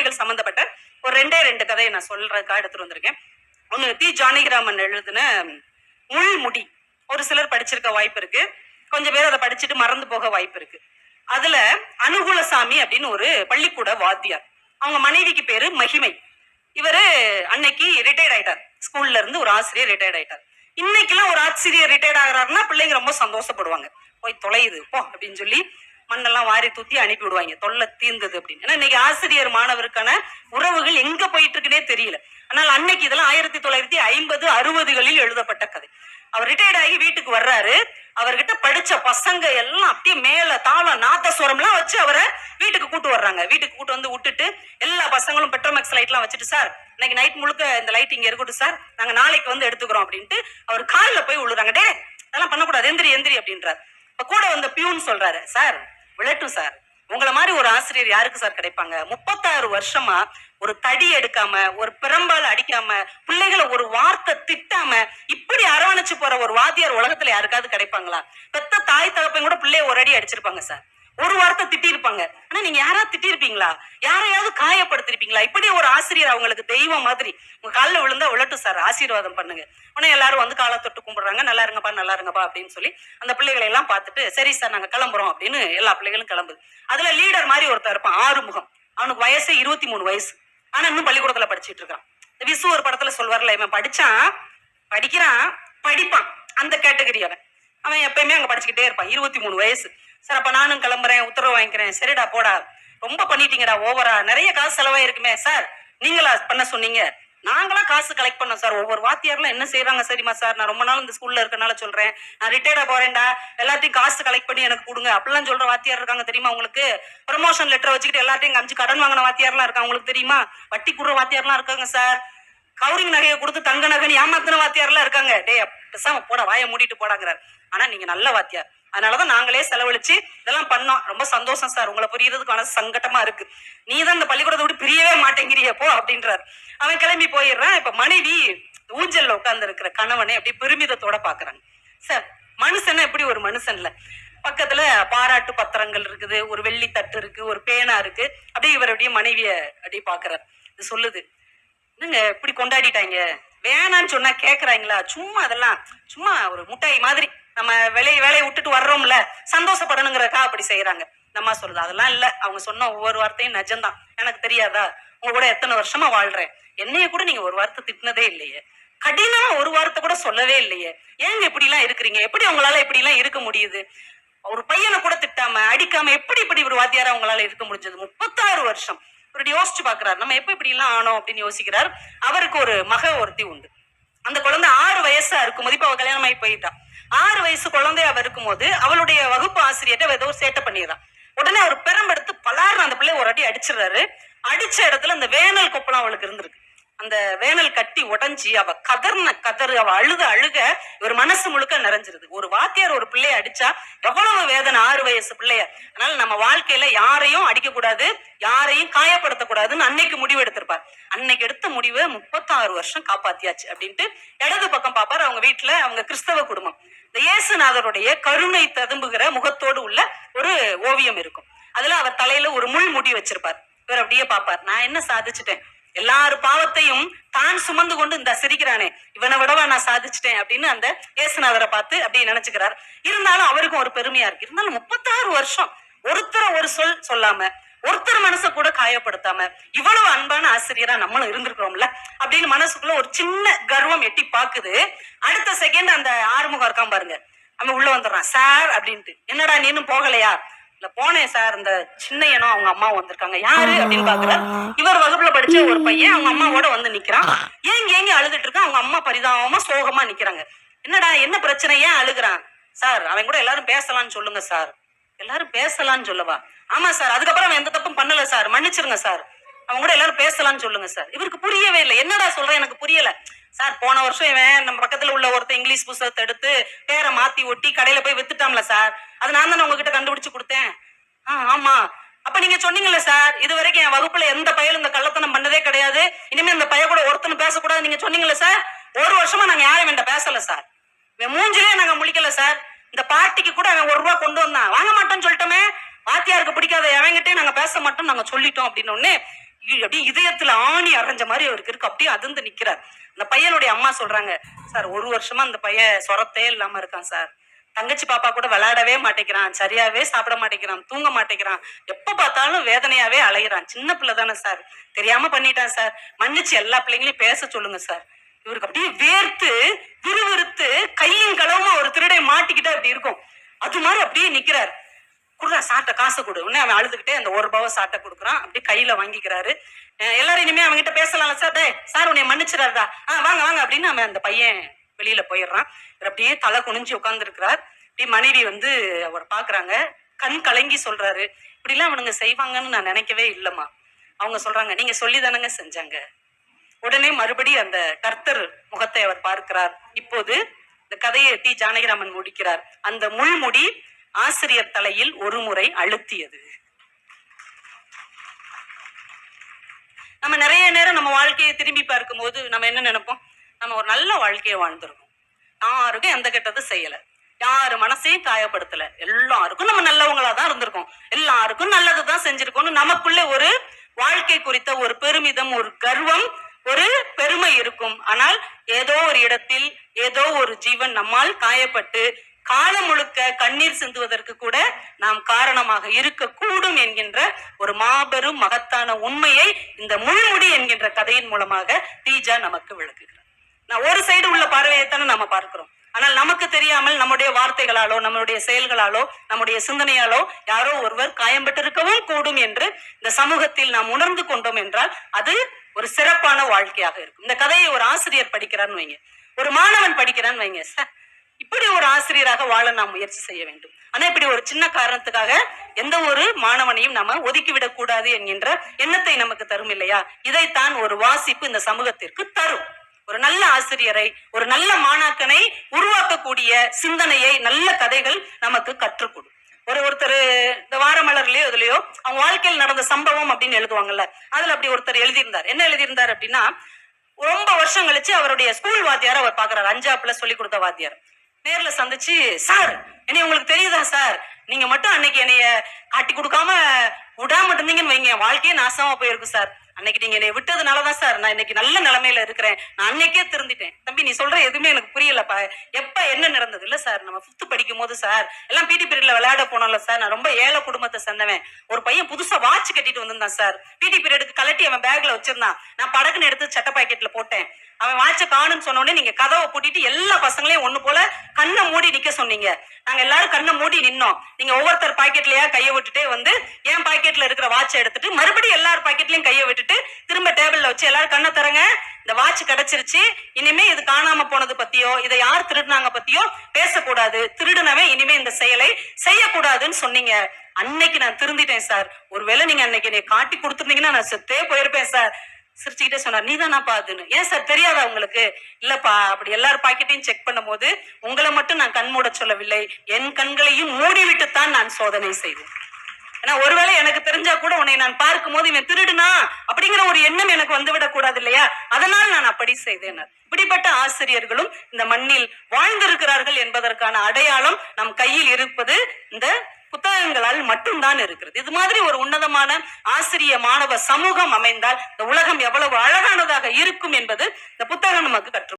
குழந்தைகள் சம்மந்தப்பட்ட ஒரு ரெண்டே ரெண்டு கதையை நான் சொல்றதுக்காக எடுத்துட்டு வந்திருக்கேன். ஒன்று டி ஜானகிராமன் எழுதின முள்முடி ஒரு சிலர் படிச்சிருக்க வாய்ப்பு இருக்கு. கொஞ்சம் பேர் அதை படிச்சுட்டு மறந்து போக வாய்ப்பு இருக்கு. அதுல அனுகுலசாமி அப்படின்னு ஒரு பள்ளிக்கூட வாத்தியார். அவங்க மனைவிக்கு பேரு மகிமை. இவரு அன்னைக்கு ரிட்டையர்ட் ஆயிட்டார். ஸ்கூல்ல இருந்து ஒரு ஆசிரியர் ரிட்டையர்ட் ஆயிட்டார். இன்னைக்கெல்லாம் ஒரு ஆசிரியர் ரிட்டையர்ட் ஆகிறாருன்னா பிள்ளைங்க ரொம்ப சந்தோஷப்படுவாங்க. போய் தொலையுது போ அப்படின்னு சொல்லி மண்ணெல்லாம் வாரி தூத்தி அனுப்பி விடுவாங்க. தொல்லை தீர்ந்தது அப்படின்னு. ஏன்னா இன்னைக்கு ஆசிரியர் மாணவருக்கான உறவுகள் எங்க போயிட்டு இருக்குன்னே தெரியல. ஆனால் அன்னைக்கு இதெல்லாம் ஆயிரத்தி தொள்ளாயிரத்தி ஐம்பது அறுபதுகளில் எழுதப்பட்ட கதை. அவர் ரிட்டையர்ட் ஆகி வீட்டுக்கு வர்றாரு. அவர்கிட்ட படிச்ச பசங்க எல்லாம் அப்படியே மேல தாளம் நாதஸ்வரம்லாம் வச்சு அவரை வீட்டுக்கு கூட்டு வர்றாங்க. வீட்டுக்கு கூட்டு வந்து விட்டுட்டு எல்லா பசங்களும் பெட்ரோமேக்ஸ் லைட்லாம் வச்சுட்டு சார் இன்னைக்கு நைட் முழுக்க இந்த லைட் இங்க இருக்கட்டும் சார். நாங்க நாளைக்கு வந்து எடுத்துக்கிறோம் அப்படின்ட்டு அவர் காலில் போய் விழுறாங்க டே அதெல்லாம் பண்ணக்கூடாது. எந்திரி எந்திரி அப்படின்றார். இப்ப கூட வந்த பியூன் சொல்றாரு சார் விளட்டும் சார். உங்களை மாதிரி ஒரு ஆசிரியர் யாருக்கு சார் கிடைப்பாங்க? முப்பத்தாறு வருஷமா ஒரு தடி எடுக்காம ஒரு பிரம்பால அடிக்காம பிள்ளைகளை ஒரு வார்த்தை திட்டாம இப்படி அரவணைச்சு போற ஒரு வாத்தியார் உலகத்துல யாருக்காவது கிடைப்பாங்களா? பெத்த தாய் தகப்பையும் கூட பிள்ளைய ஒரு அடி அடிச்சிருப்பாங்க சார். ஒரு வார்த்தை திட்டிருப்பாங்க ஆனா நீங்க யாராவது திட்டிருப்பீங்களா யாரையாவது காயப்படுத்திருப்பீங்களா? இப்படி ஒரு ஆசிரியர் அவங்களுக்கு தெய்வம் மாதிரி. உங்க காலில் விழுந்தா விழட்டும் சார். ஆசீர்வாதம் பண்ணுங்க. உடனே எல்லாரும் வந்து காலை தொட்டு கும்பிடுறாங்க. நல்லா இருங்கப்பா நல்லா இருங்கப்பா அப்படின்னு சொல்லி அந்த பிள்ளைகளை எல்லாம் பார்த்துட்டு சரி சார் நாங்க கிளம்புறோம் அப்படின்னு எல்லா பிள்ளைகளும் கிளம்புது. அதுல லீடர் மாதிரி ஒருத்தர் இருப்பான் ஆறுமுகம். அவனுக்கு வயசு இருபத்தி மூணு வயசு. ஆனா இன்னும் பள்ளிக்கூடத்துல படிச்சிட்டு இருக்கான் விசு ஒரு படத்துல சொல்வார்ல இவன் படிச்சான் படிக்கிறான் படிப்பான். அந்த கேட்டகரி அவன். அவன் எப்பயுமே அங்க படிச்சுக்கிட்டே இருப்பான். இருபத்தி மூணு வயசு. சார் அப்போ நானும் கிளம்புறேன் உத்தரவு வாங்கிக்கிறேன். சரிடா போடா. ரொம்ப பண்ணிட்டீங்கடா ஓவரா. நிறைய காசு செலவாயிருக்குமே சார். நீங்களா பண்ண சொன்னீங்க. நாங்களாம் காசு கலெக்ட் பண்ணோம் சார். ஒவ்வொரு வாத்தியார்லாம் என்ன செய்யறாங்க சரிமா சார்? நான் ரொம்ப நாள் இந்த ஸ்கூல்ல இருக்கனால சொல்றேன். நான் ரிட்டையர்டா போறேன்டா. எல்லாத்தையும் காசு கலெக்ட் பண்ணி எனக்கு கொடுங்க. அப்படிலாம் சொல்ற வாத்தியார் இருக்காங்க தெரியுமா உங்களுக்கு? ப்ரமோஷன் லெட்டர் வச்சுக்கிட்டு எல்லாத்தையும் கமிச்சு கடன் வாங்கின வாத்தியார்லாம் இருக்காங்க உங்களுக்கு தெரியுமா? வட்டி கொடுற வாத்தியார்லாம் இருக்காங்க சார். கவுரிங் நகையை கொடுத்து தங்க நகைன்னு ஏமாத்தின வாத்தியார்லாம் இருக்காங்க. டே பேசாம போட வாயை மூடிட்டு போடாங்கிறார். ஆனா நீங்க நல்ல வாத்தியார். அதனாலதான் நாங்களே செலவழிச்சு இதெல்லாம் பண்ணோம். ரொம்ப சந்தோஷம் சார். உங்களை புரியறதுக்கான சங்கட்டமா இருக்கு. நீ தான் இந்த பள்ளிக்கூடத்தை விட்டு பிரியவே மாட்டேங்கிறிய போ அப்படின்றாரு. அவன் கிளம்பி போயிடுறான். இப்ப மனைவி ஊஞ்சல்ல உட்கார்ந்து இருக்கிற கணவனை அப்படி பெருமிதத்தோட பாக்குறாங்க. சார் மனுஷன்னா எப்படி ஒரு மனுஷன்ல? பக்கத்துல பாராட்டு பத்திரங்கள் இருக்குது ஒரு வெள்ளி தட்டு இருக்கு ஒரு பேனா இருக்கு. அப்படியே இவர் அப்படியே மனைவிய அப்படியே பாக்குறாரு. இது சொல்லுது. என்னங்க இப்படி கொண்டாடிட்டாங்க வேணான்னு சொன்னா கேக்குறாங்களா சும்மா அதெல்லாம் சும்மா ஒரு முட்டாய் மாதிரி. நம்ம வேலையை வேலையை விட்டுட்டு வர்றோம்ல சந்தோஷப்படணுங்கிறக்கா அப்படி செய்யறாங்க நம்ம சொல்றது அதெல்லாம் இல்ல. அவங்க சொன்ன ஒவ்வொரு வார்த்தையும் நிஜம்தான். எனக்கு தெரியாதா? உங்க கூட எத்தனை வருஷமா வாழ்றேன்? என்னைய கூட நீங்க ஒரு வார்த்தை திட்டினதே இல்லையே. கடினமா ஒரு வார்த்தை கூட சொல்லவே இல்லையே. ஏங்க இப்படி எல்லாம் இருக்கிறீங்க? எப்படி உங்களால இப்படி எல்லாம் இருக்க முடியுது? ஒரு பையனை கூட திட்டாம அடிக்காம எப்படி இப்படி ஒரு வாத்தியாரா உங்களால இருக்க முடிஞ்சது? முப்பத்தாறு வருஷம். இப்படி யோசிச்சு பாக்குறாரு. நம்ம எப்ப இப்படி எல்லாம் ஆனோம் அப்படின்னு யோசிக்கிறார். அவருக்கு ஒரு மக ஒருத்தி உண்டு. அந்த குழந்தை ஆறு வயசா இருக்கும்போது இப்ப அவ கல்யாணம் போயிட்டான் போயிட்டா. ஆறு வயசு குழந்தையா அவ இருக்கும்போது அவளுடைய வகுப்பு ஆசிரியர்கிட்ட ஏதோ சேட்டை பண்ணிடுறான். உடனே அவர் பெரம்பெடுத்து பலார்னு அந்த பிள்ளை ஒரு அடி அடிச்சிடுறாரு. அடிச்ச இடத்துல அந்த வேனல் கொப்பளம் அவளுக்கு இருந்திருக்கு. அந்த வேனல் கட்டி உடஞ்சி அவ கதர்ன கதறு அவ அழுக அழுக இவர் மனசு முழுக்க நிறைஞ்சிருது. ஒரு வாத்தியார் ஒரு பிள்ளைய அடிச்சா எவ்வளவு வேதனை ஆறு வயசு பிள்ளைய. அதனால நம்ம வாழ்க்கையில யாரையும் அடிக்க கூடாது யாரையும் காயப்படுத்தக்கூடாதுன்னு அன்னைக்கு முடிவு எடுத்திருப்பார். அன்னைக்கு எடுத்த முடிவை முப்பத்தாறு வருஷம் காப்பாத்தியாச்சு அப்படின்ட்டு இடது பக்கம் பாப்பார் அவங்க வீட்டுல அவங்க கிறிஸ்தவ குடும்பம். இயேசுநாதருடைய கருணை ததும்புகிற முகத்தோடு உள்ள ஒரு ஓவியம் இருக்கும். அதுல அவர் தலையில ஒரு முள் முடி வச்சிருப்பார். இவர் அப்படியே பாப்பார் நான் என்ன சாதிச்சுட்டேன்? எல்லாரு பாவத்தையும் தான் சுமந்து கொண்டு இந்த சிரிக்கிறானே. இவனை விடவா நான் சாதிச்சிட்டேன் அப்படின்னு அந்த இயேசுநாதரை பார்த்து அப்படியே நினைச்சுக்கிறார். இருந்தாலும் அவருக்கும் ஒரு பெருமையா இருக்கு. இருந்தாலும் முப்பத்தாறு வருஷம் ஒருத்தரை ஒரு சொல் சொல்லாம ஒருத்தர் மனசை கூட காயப்படுத்தாம இவ்வளவு அன்பான ஆசிரியரா நம்மளும் இருந்திருக்கிறோம்ல அப்படின்னு மனசுக்குள்ள ஒரு சின்ன கர்வம் எட்டி பாக்குது. அடுத்த செகண்ட் அந்த ஆறுமுகம் இருக்கான் பாருங்க. அவன் உள்ள வந்துடுறான். சார் அப்படின்ட்டு. என்னடா நீனும் போகலையா? இல்ல போனேன் சார். இந்த சின்னையனும் அவங்க அம்மா வந்திருக்காங்க. யாரு? அப்படின்னு பாக்குறாரு இவர் வகுப்புல படிச்ச ஒரு பையன் அவங்க அம்மாவோட வந்து நிக்கிறான். ஏங்க ஏங்க அழுதுட்டு இருக்கான்? அவங்க அம்மா பரிதாபமா சோகமா நிக்கிறாங்க. என்னடா என்ன பிரச்சனை? ஏன் அழுகுறான்? சார் அவன் கூட எல்லாரும் பேசலாம்னு சொல்லுங்க சார். எல்லாரும் பேசலாம்னு சொல்லவா? ஆமா சார் அதுக்கப்புறம் அவன் எந்த தப்பும் பண்ணல சார். மன்னிச்சிருங்க சார். அவங்க கூட எல்லாரும் பேசலாம்னு சொல்லுங்க சார். இவருக்கு புரியவே இல்லை. என்னடா சொல்றேன்? எனக்கு புரியல. சார் போன வருஷம் இவன் நம்ம பக்கத்துல உள்ள ஒருத்தன் இங்கிலீஷ் புஸ்தகத்தை எடுத்து பேரை மாத்தி ஒட்டி கடையில போய் வித்துட்டாம்ல சார். அது நான் தானே உங்ககிட்ட கண்டுபிடிச்சு கொடுத்தேன். ஆ ஆமா. அப்ப நீங்க சொன்னீங்கல்ல சார் இது வரைக்கும் என் வகுப்புல எந்த பயலும் இந்த கள்ளத்தனம் பண்ணதே கிடையாது. இனிமே இந்த பைய கூட ஒருத்தனும் பேசக்கூடாது நீங்க சொன்னீங்கல்ல சார் ஒரு வருஷமா நாங்க யாரும் வேண்ட பேசல சார். மூஞ்சிலே நாங்க முழிக்கல சார். இந்த பார்ட்டிக்கு கூட அவன் ஒரு ரூபா கொண்டு வந்தான். வாங்க மாட்டோம்னு சொல்லிட்டோமே. வாத்தியாருக்கு பிடிக்காத எவங்கிட்டே நாங்க பேச மாட்டோம் நாங்க சொல்லிட்டோம் அப்படின்னு உடனே அப்படியே இதயத்துல ஆணி அரைஞ்ச மாதிரி அவருக்கு இருக்கு. அப்படியே அதிர்ந்து நிக்கிறார். அந்த பையனுடைய அம்மா சொல்றாங்க சார் ஒரு வருஷமா அந்த பையன் சொரத்தே இல்லாம இருக்கான் சார். தங்கச்சி பாப்பா கூட விளையாடவே மாட்டேங்கிறான். சரியாவே சாப்பிட மாட்டேங்கிறான். தூங்க மாட்டேங்கிறான். எப்ப பார்த்தாலும் வேதனையாவே அலையிறான். சின்ன பிள்ளை தானே சார். தெரியாம பண்ணிட்டான் சார். மன்னிச்சு எல்லா பிள்ளைங்களையும் பேச சொல்லுங்க சார். இவருக்கு அப்படியே வேர்த்து விறுவிறுத்து கையும் களவுமா ஒரு திருடை மாட்டிக்கிட்டா அப்படி இருக்கும். அது மாதிரி அப்படியே நிக்கிறாரு. குடுறா சாட்டை காசை கொடு. உடனே அவன் அழுதுகிட்டே அந்த ஒரு ரூபாவை சாட்டை கொடுக்குறான். அப்படியே கையில வாங்கிக்கிறாரு. எல்லாரும் இனிமே அவன்கிட்ட பேசலாம்ல சார். டே சார் உன்னை மன்னிச்சிடாதா ஆ வாங்க வாங்க அப்படின்னு அவன் அந்த பையன் வெளியில போயிடுறான். இவர் அப்படியே தலை குனிஞ்சு உட்காந்துருக்கிறார் இப்படி மனைவி வந்து அவர் பாக்குறாங்க கண் கலங்கி சொல்றாரு. இப்படிலாம் அவனுங்க செய்வாங்கன்னு நான் நினைக்கவே இல்லம்மா. அவங்க சொல்றாங்க நீங்க சொல்லி தானங்க செஞ்சாங்க? உடனே மறுபடி அந்த கர்த்தர் முகத்தை அவர் பார்க்கிறார். இப்போது இந்த கதையை டி. ஜானகிராமன் முடிக்கிறார். அந்த முள்முடி ஆசிரியர் தலையில் ஒரு முறை அழுத்தியது. நம்ம நிறைய நேரம் நம்ம வாழ்க்கையை திரும்பி பார்க்கும்போது நம்ம என்ன நினைப்போம்? நம்ம ஒரு நல்ல வாழ்க்கையை வாழ்ந்திருக்கோம். யாருக்கும் எந்த கெட்டதும் செய்யல. யாரு மனசையும் காயப்படுத்தல. எல்லாருக்கும் நம்ம நல்லவங்களா தான் இருந்திருக்கோம். எல்லாருக்கும் நல்லது தான் செஞ்சிருக்கோம்னு நமக்குள்ள ஒரு வாழ்க்கை குறித்த ஒரு பெருமிதம் ஒரு கர்வம் ஒரு பெருமை இருக்கும். ஆனால் ஏதோ ஒரு இடத்தில் ஏதோ ஒரு ஜீவன் நம்மால் காயப்பட்டு காலம் முழுக்க கண்ணீர் சிந்துவதற்கு கூட நாம் காரணமாக இருக்கக்கூடும் என்கின்ற ஒரு மாபெரும் மகத்தான உண்மையை இந்த முழுமுடி என்கின்ற கதையின் மூலமாக தீஜா நமக்கு விளக்குகிறார். நான் ஒரு சைடு உள்ள பார்வையைத்தானே நாம பார்க்கிறோம். ஆனால் நமக்கு தெரியாமல் நம்முடைய வார்த்தைகளாலோ நம்மளுடைய செயல்களாலோ நம்முடைய சிந்தனையாலோ யாரோ ஒருவர் காயம்பட்டிருக்கவும் கூடும் என்று இந்த சமூகத்தில் நாம் உணர்ந்து கொண்டோம் என்றால் அது ஒரு சிறப்பான வாழ்க்கையாக இருக்கும். இந்த கதையை ஒரு ஆசிரியர் படிக்கிறான்னு வைங்க. ஒரு மாணவன் படிக்கிறான்னு வைங்க. சார் இப்படி ஒரு ஆசிரியராக வாழ நாம் முயற்சி செய்ய வேண்டும். ஆனா இப்படி ஒரு சின்ன காரணத்துக்காக எந்த ஒரு மாணவனையும் நம்ம ஒதுக்கிவிடக் கூடாது என்கின்ற எண்ணத்தை நமக்கு தரும் இல்லையா? இதைத்தான் ஒரு வாசிப்பு இந்த சமூகத்திற்கு தரும். ஒரு நல்ல ஆசிரியரை ஒரு நல்ல மாணாக்கனை உருவாக்கக்கூடிய சிந்தனையை நல்ல கதைகள் நமக்கு கற்றுக்கொடும் ஒரு ஒருத்தர் இந்த வாரமலர்லயோ இதுலயோ அவங்க வாழ்க்கையில் நடந்த சம்பவம் அப்படின்னு எழுதுவாங்கல்ல அதுல அப்படி ஒருத்தர் எழுதியிருந்தார். என்ன எழுதியிருந்தார் அப்படின்னா ரொம்ப வருஷம் கழிச்சு அவருடைய ஸ்கூல் வாத்தியார் அவர் பாக்குறாரு அஞ்சாப்புல சொல்லி கொடுத்த வாத்தியார். நேர்ல சந்திச்சு சார் என்னை உங்களுக்கு தெரியுதா சார் நீங்க மட்டும் அன்னைக்கு என்னைய காட்டி கொடுக்காம விடாம இருந்தீங்கன்னு வைங்க. வாழ்க்கையே நாசமா போயிருக்கும் சார் அன்னைக்கு நீங்க என்னை விட்டதுனாலதான் சார் நான் இன்னைக்கு நல்ல நிலைமையில இருக்கிறேன். நான் அன்னைக்கே திருந்திட்டேன். தம்பி நீ சொல்ற எதுவுமே எனக்கு புரியலப்பா. எப்ப என்ன நடந்தது? இல்ல சார் நம்ம ஃபிஃப்த் படிக்கும் போது சார் எல்லாம் பிடி பீரியட்ல விளையாட போனோம்ல சார். நான் ரொம்ப ஏழை குடும்பத்தை சேர்ந்தவன். ஒரு பையன் புதுசா வாட்ச் கட்டிட்டு வந்திருந்தான் சார். பிடி பீரியடுக்கு கலட்டி அவன் பேக்ல வச்சிருந்தான். நான் படகுன்னு எடுத்து சட்ட பாக்கெட்ல போட்டேன். அவன் வாட்ச காணும்னு சொன்ன நீங்க கதவை பூட்டிட்டு எல்லா பசங்களையும் ஒண்ணு போல கண்ணை மூடி நிக்க சொன்னீங்க. நாங்க எல்லாரும் கண்ணை மூடி நின்னோம். நீங்க ஒவ்வொருத்தர் பாக்கெட்லயா கையை விட்டுட்டே வந்து என் பாக்கெட்ல இருக்கிற வாட்சை எடுத்துட்டு மறுபடியும் எல்லார் பாக்கெட்லயும் கையை விட்டுட்டு திரும்ப டேபிள்ல வச்சு எல்லாரும் கண்ணை தரங்க இந்த வாட்ச் கிடைச்சிருச்சு. இனிமே இது காணாம போனது பத்தியோ இதை யார் திருடினாங்க பத்தியோ பேசக்கூடாது. திருடினவே இனிமே இந்த செயலை செய்யக்கூடாதுன்னு சொன்னீங்க. அன்னைக்கு நான் திருந்திட்டேன் சார். ஒருவேளை நீங்க அன்னைக்கு என்னை காட்டி கொடுத்துருந்தீங்கன்னா நான் செத்தே போயிருப்பேன் சார். சிரிச்சுக்கிட்டே சொன்னார் நீ தானாப்பா அதுன்னு. ஏன் சார் தெரியாதா உங்களுக்கு? இல்லப்பா அப்படி எல்லார் பாக்கெட்டையும் செக் பண்ணும்போது உங்களை மட்டும் நான் கண் மூட சொல்லவில்லை. என் கண்களையும் மூடிவிட்டுத்தான் நான் சோதனை செய்தேன். ஏன்னா ஒருவேளை எனக்கு தெரிஞ்சா கூட உன்னை நான் பார்க்கும் போது இவன் திருடுனா அப்படிங்கிற ஒரு எண்ணம் எனக்கு வந்து விடக்கூடாது இல்லையா? அதனால் நான் அப்படி செய்தேன். இப்படிப்பட்ட ஆசிரியர்களும் இந்த மண்ணில் வாழ்ந்திருக்கிறார்கள் என்பதற்கான அடையாளம் நம் கையில் இருப்பது இந்த புத்தகங்களால் மட்டும்தான் இருக்கிறது. இது மாதிரி ஒரு உன்னதமான ஆசிரிய மாணவ சமூகம் அமைந்தால் இந்த உலகம் எவ்வளவு அழகானதாக இருக்கும் என்பது இந்த புத்தகம் நமக்கு கற்று